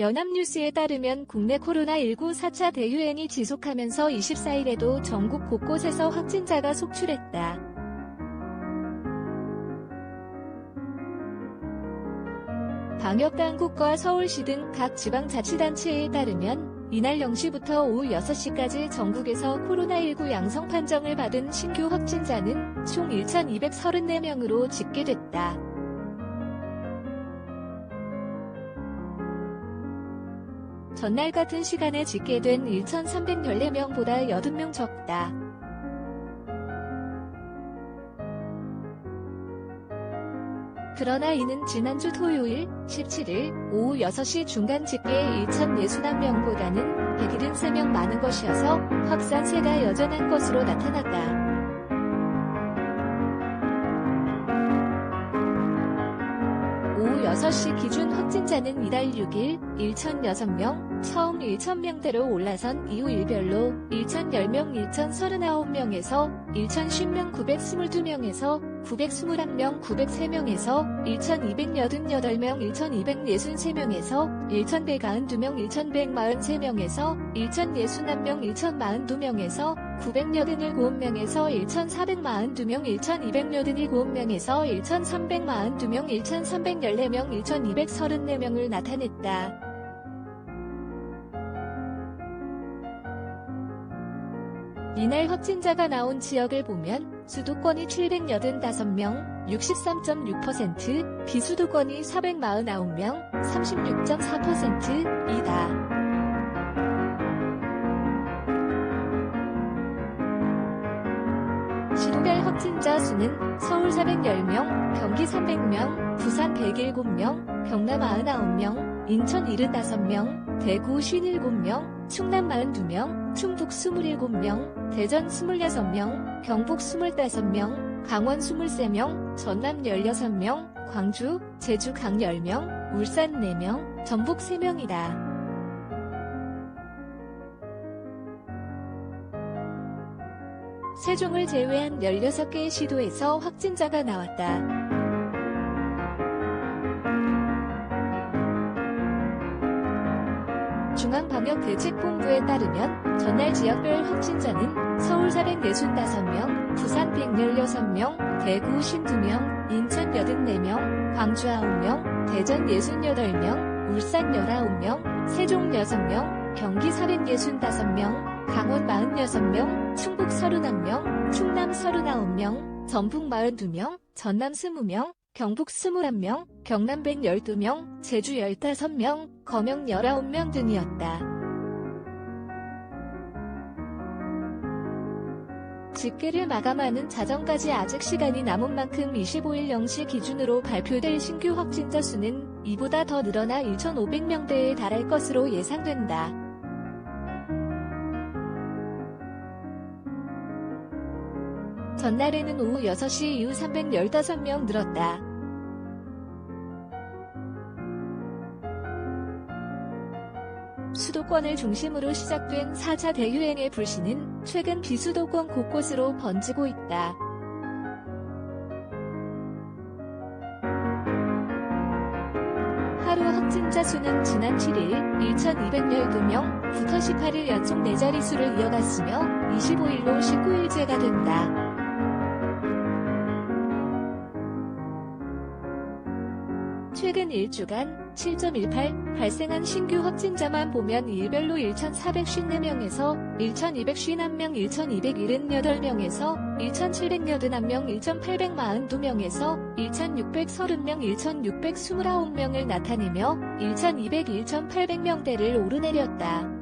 연합뉴스에 따르면 국내 코로나19 4차 대유행이 지속하면서 24일에도 전국 곳곳에서 확진자가 속출했다. 방역당국과 서울시 등 각 지방자치단체에 따르면 이날 0시부터 오후 6시까지 전국에서 코로나19 양성 판정을 받은 신규 확진자는 총 1,234명으로 집계됐다. 전날 같은 시간에 집계된 1,314명보다 80명 적다. 그러나 이는 지난주 토요일 17일 오후 6시 중간 집계 1,061명보다는 173명 많은 것이어서 확산세가 여전한 것으로 나타났다. 6시 기준 확진자는 이달 6일 1,006명, 처음 1,000명대로 올라선 이후 일별로 1,010명 1,039명에서 1,010명 922명에서 921명 903명에서 1,288명 1,263명에서 1,192명 1,143명에서 1,061명 1,042명에서 987명에서 1,442명 1,287명에서 1,342명 1,314명 1,234명을 나타냈다. 이날 확진자가 나온 지역을 보면 수도권이 785명, 63.6%, 비수도권이 449명, 36.4%이다. 시도별 확진자 수는 서울 410명, 경기 300명, 부산 107명, 경남 99명, 인천 75명, 대구 57명, 충남 42명, 충북 27명, 대전 26명, 경북 25명, 강원 23명, 전남 16명, 광주, 제주 강 10명, 울산 4명, 전북 3명이다. 세종을 제외한 16개의 시도에서 확진자가 나왔다. 중앙방역대책본부에 따르면 전날 지역별 확진자는 서울 445명, 부산 116명, 대구 52명, 인천 84명, 광주 9명, 대전 68명, 울산 19명, 세종 6명, 경기 465명, 강원 46명, 충북 31명, 충남 39명, 전북 42명, 전남 20명, 경북 21명, 경남 112명, 제주 15명, 거명 19명 등이었다. 집계를 마감하는 자정까지 아직 시간이 남은 만큼 25일 0시 기준으로 발표될 신규 확진자 수는 이보다 더 늘어나 1,500명대에 달할 것으로 예상된다. 전날에는 오후 6시 이후 315명 늘었다. 수도권을 중심으로 시작된 4차 대유행의 불씨는 최근 비수도권 곳곳으로 번지고 있다. 하루 확진자 수는 지난 7일 1,212명 부터 18일 연속 4자릿수를 이어갔으며 25일로 19일째가 된다. 최근 1주간 7.18 발생한 신규 확진자만 보면 일별로 1,454명에서 1,251명, 1,278명에서 1,781명, 1,842명에서 1,630명, 1,629명을 나타내며 1,200, 1,800명대를 오르내렸다.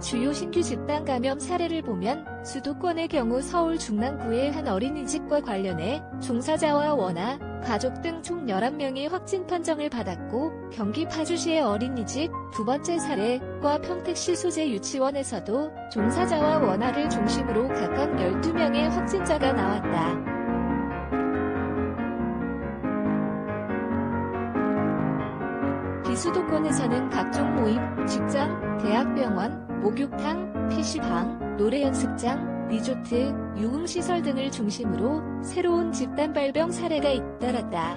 주요 신규 집단 감염 사례를 보면 수도권의 경우 서울 중랑구의 한 어린이집과 관련해 종사자와 원아, 가족 등 총 11명이 확진 판정을 받았고 경기 파주시의 어린이집 두 번째 사례과 평택시 소재 유치원에서도 종사자와 원아를 중심으로 각각 12명의 확진자가 나왔다. 비수도권에서는 각종 대학병원, 목욕탕, PC방, 노래 연습장, 리조트, 유흥시설 등을 중심으로 새로운 집단 발병 사례가 잇따랐다.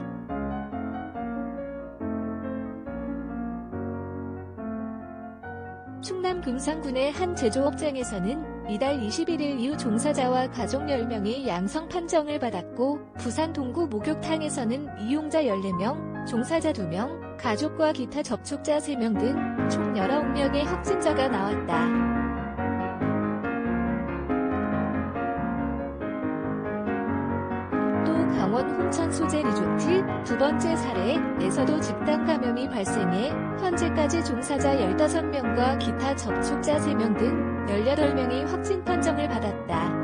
충남 금산군의 한 제조업장에서는 이달 21일 이후 종사자와 가족 10명이 양성 판정을 받았고 부산 동구 목욕탕에서는 이용자 14명, 종사자 2명, 가족과 기타 접촉자 3명 등 총 19명의 확진자가 나왔다. 또 강원 홍천 소재 리조트 두 번째 사례에서도 집단 감염이 발생해 현재까지 종사자 15명과 기타 접촉자 3명 등 18명이 확진 판정을 받았다.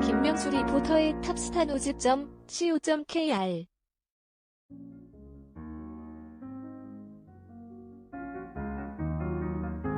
김명수 리포터의 탑스타노즈.co.kr